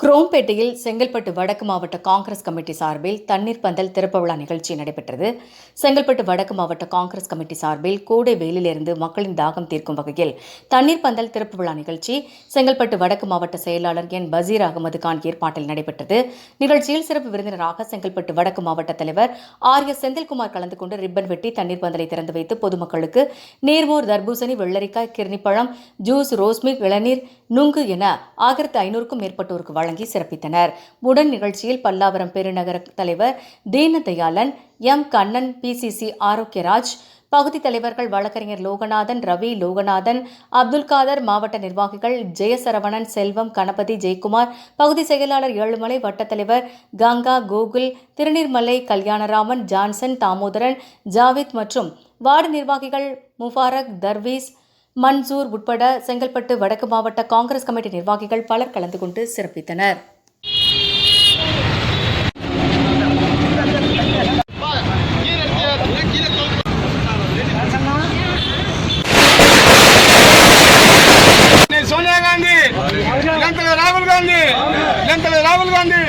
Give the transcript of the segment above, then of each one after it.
குரோம்பேட்டையில் செங்கல்பட்டு வடக்கு மாவட்ட காங்கிரஸ் கமிட்டி சார்பில் தண்ணீர் பந்தல் திறப்பு விழா நிகழ்ச்சி நடைபெற்றது. செங்கல்பட்டு வடக்கு மாவட்ட காங்கிரஸ் கமிட்டி சார்பில் கூடை வெயிலிலிருந்து மக்களின் தாகம் தீர்க்கும் வகையில் தண்ணீர் பந்தல் திறப்பு விழா நிகழ்ச்சி செங்கல்பட்டு வடக்கு மாவட்ட செயலாளர் என் பசீர் அகமது கான் ஏற்பாட்டில் நடைபெற்றது. நிகழ்ச்சியில் சிறப்பு விருந்தினராக செங்கல்பட்டு வடக்கு மாவட்ட தலைவர் ஆர் எஸ் செந்தில்குமார் கலந்து கொண்டு ரிப்பன் வெட்டி தண்ணீர் பந்தலை திறந்து வைத்து பொதுமக்களுக்கு நீர்மோர் தர்பூசணி வெள்ளரிக்காய் கிர்னிப்பழம் ஜூஸ் ரோஸ்மிக் இளநீர் நுங்கு என ஆயிரத்து ஐநூறுக்கும் மேற்பட்டோருக்கு வழங்க வழங்கி சிறப்பித்தனர். உடன் நிகழ்ச்சியில் பல்லாவரம் பெருநகர தலைவர் தீனதயாளன் எம். கண்ணன் பிசிசி ஆரோக்கியராஜ் பகுதி தலைவர்கள் வழக்கறிஞர் லோகநாதன் ரவி லோகநாதன் அப்துல் காதர் மாவட்ட நிர்வாகிகள் ஜெயசரவணன் செல்வம் கணபதி ஜெயக்குமார் பகுதி செயலாளர் ஏழுமலை வட்டத்தலைவர் கங்கா கோகுல் திருநீர்மலை கல்யாணராமன் ஜான்சன் தாமோதரன் ஜாவித் மற்றும் வார்டு நிர்வாகிகள் முஃபாரக் தர்வீஸ் மன்சூர் உட்பட செங்கல்பட்டு வடக்கு மாவட்ட காங்கிரஸ் கமிட்டி நிர்வாகிகள் பலர் கலந்து கொண்டு சிறப்பித்தனர். சோனியா ராகுல் காந்தி ராகுல் காந்தி.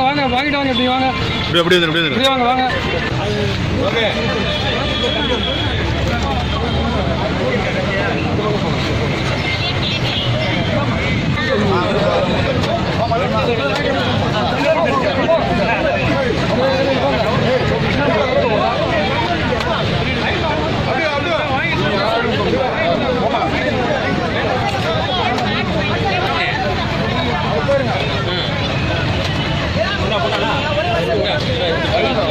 வாங்க வாங்க வாங்கிட்டு வாங்க இப்படி வாங்க. இப்படி வாங்க வாங்க. 你们俩